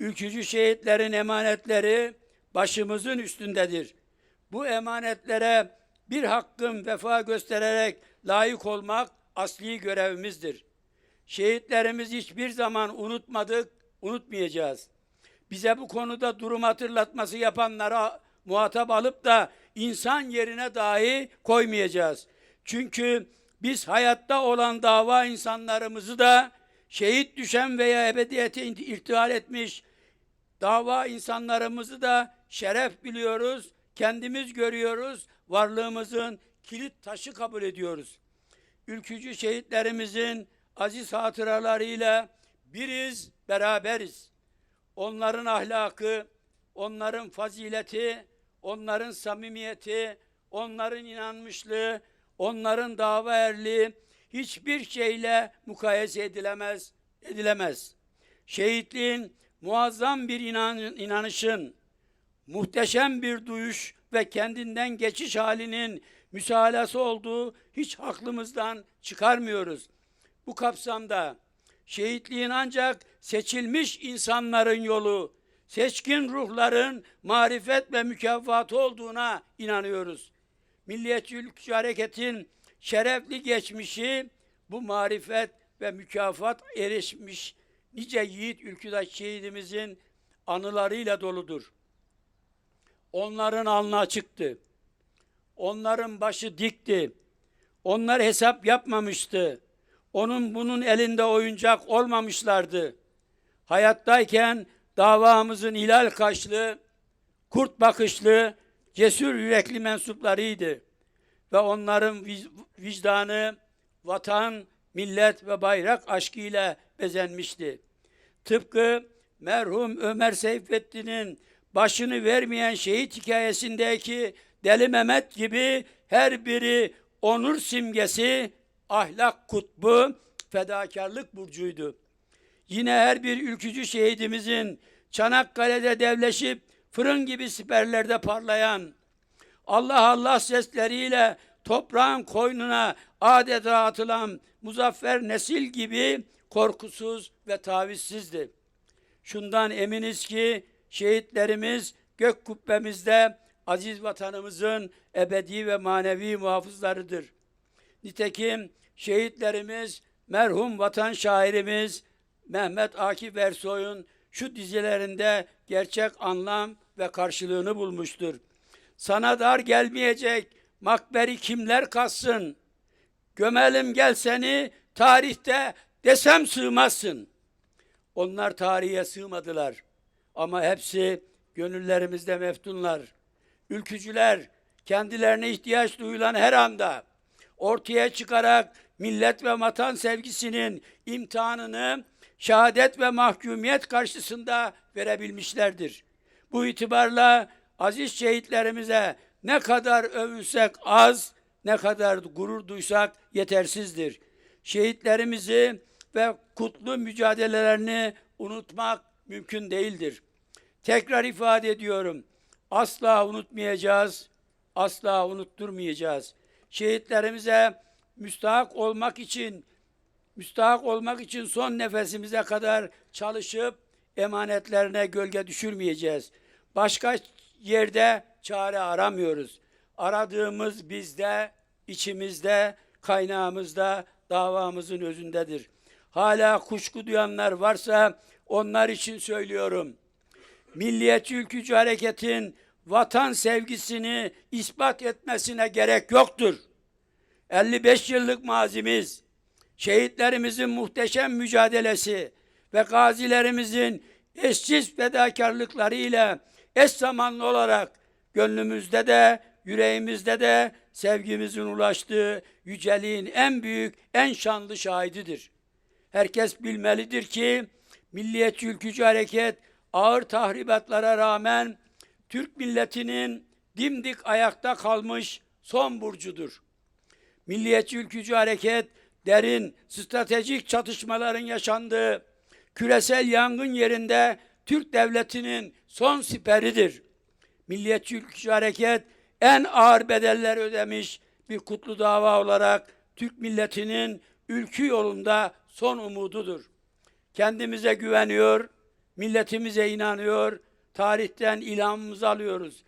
Ülkücü şehitlerin emanetleri başımızın üstündedir. Bu emanetlere bir hakkın vefa göstererek layık olmak asli görevimizdir. Şehitlerimizi hiçbir zaman unutmadık, unutmayacağız. Bize bu konuda durum hatırlatması yapanlara muhatap alıp da insan yerine dahi koymayacağız. Çünkü biz hayatta olan dava insanlarımızı da şehit düşen veya ebediyete irtihal etmiş dava insanlarımızı da şeref biliyoruz, kendimiz görüyoruz, varlığımızın kilit taşı kabul ediyoruz. Ülkücü şehitlerimizin aziz hatıralarıyla biriz, beraberiz. Onların ahlakı, onların fazileti, onların samimiyeti, onların inanmışlığı, onların dava erliği hiçbir şeyle mukayese edilemez, edilemez. Şehitliğin muazzam bir inan, inanışın, muhteşem bir duyuş ve kendinden geçiş halinin müsalası olduğu hiç aklımızdan çıkarmıyoruz. Bu kapsamda şehitliğin ancak seçilmiş insanların yolu, seçkin ruhların marifet ve mükafatı olduğuna inanıyoruz. Milliyetçi Ülkücü Hareket'in şerefli geçmişi bu marifet ve mükafat erişmiş nice yiğit ülküdaş şehidimizin anılarıyla doludur. Onların alnı açıktı. Onların başı dikti. Onlar hesap yapmamıştı. Onun bunun elinde oyuncak olmamışlardı. Hayattayken davamızın hilal kaşlı, kurt bakışlı, cesur yürekli mensuplarıydı. Ve onların vicdanı vatan, millet ve bayrak aşkıyla bezenmişti. Tıpkı merhum Ömer Seyfettin'in başını vermeyen şehit hikayesindeki Deli Mehmet gibi her biri onur simgesi, ahlak kutbu, fedakarlık burcuydu. Yine her bir ülkücü şehidimizin Çanakkale'de devleşip fırın gibi siperlerde parlayan, Allah Allah sesleriyle toprağın koynuna adeta atılan muzaffer nesil gibi korkusuz ve tavizsizdi. Şundan eminiz ki şehitlerimiz gök kubbemizde aziz vatanımızın ebedi ve manevi muhafızlarıdır. Nitekim şehitlerimiz merhum vatan şairimiz Mehmet Akif Ersoy'un şu dizilerinde gerçek anlam ve karşılığını bulmuştur. Sana dar gelmeyecek makberi kimler kassın? Gömelim gel seni tarihte desem sığmazsın. Onlar tarihe sığmadılar. Ama hepsi gönüllerimizde meftunlar. Ülkücüler kendilerine ihtiyaç duyulan her anda ortaya çıkarak millet ve vatan sevgisinin imtihanını şehadet ve mahkumiyet karşısında verebilmişlerdir. Bu itibarla aziz şehitlerimize ne kadar övülsek az, ne kadar gurur duysak yetersizdir. Şehitlerimizi ve kutlu mücadelelerini unutmak mümkün değildir. Tekrar ifade ediyorum. Asla unutmayacağız, asla unutturmayacağız. Şehitlerimize müstahak olmak için müstahak olmak için son nefesimize kadar çalışıp emanetlerine gölge düşürmeyeceğiz. Başka yerde çare aramıyoruz. Aradığımız bizde, içimizde, kaynağımızda, davamızın özündedir. Hala kuşku duyanlar varsa onlar için söylüyorum. Milliyetçi Ülkücü Hareket'in vatan sevgisini ispat etmesine gerek yoktur. 55 yıllık mazimiz, şehitlerimizin muhteşem mücadelesi ve gazilerimizin eşsiz fedakarlıkları ile eş zamanlı olarak gönlümüzde de yüreğimizde de sevgimizin ulaştığı yüceliğin en büyük, en şanlı şahididir. Herkes bilmelidir ki Milliyetçi Ülkücü Hareket ağır tahribatlara rağmen Türk milletinin dimdik ayakta kalmış son burcudur. Milliyetçi Ülkücü Hareket derin stratejik çatışmaların yaşandığı küresel yangın yerinde Türk devletinin son siperidir. Milliyetçi Ülkücü Hareket en ağır bedeller ödemiş bir kutlu dava olarak Türk milletinin ülkü yolunda son umududur. Kendimize güveniyor, milletimize inanıyor, tarihten ilhamımızı alıyoruz.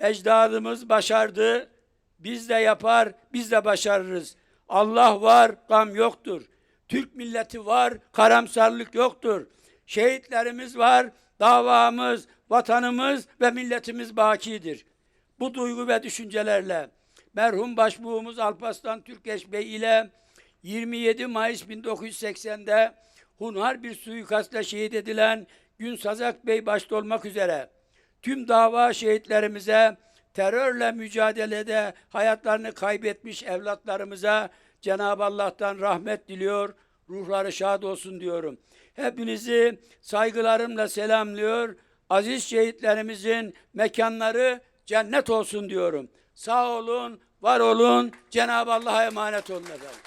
Ecdadımız başardı, biz de yapar, biz de başarırız. Allah var, gam yoktur. Türk milleti var, karamsarlık yoktur. Şehitlerimiz var, davamız, vatanımız ve milletimiz bakidir. Bu duygu ve düşüncelerle merhum başbuğumuz Alparslan Türkeş Bey ile 27 Mayıs 1980'de hunhar bir suikastla şehit edilen Gün Sazak Bey başta olmak üzere tüm dava şehitlerimize, terörle mücadelede hayatlarını kaybetmiş evlatlarımıza Cenab-ı Allah'tan rahmet diliyor, ruhları şad olsun diyorum. Hepinizi saygılarımla selamlıyor. Aziz şehitlerimizin mekanları cennet olsun diyorum. Sağ olun, var olun. Cenab-ı Allah'a emanet olun efendim.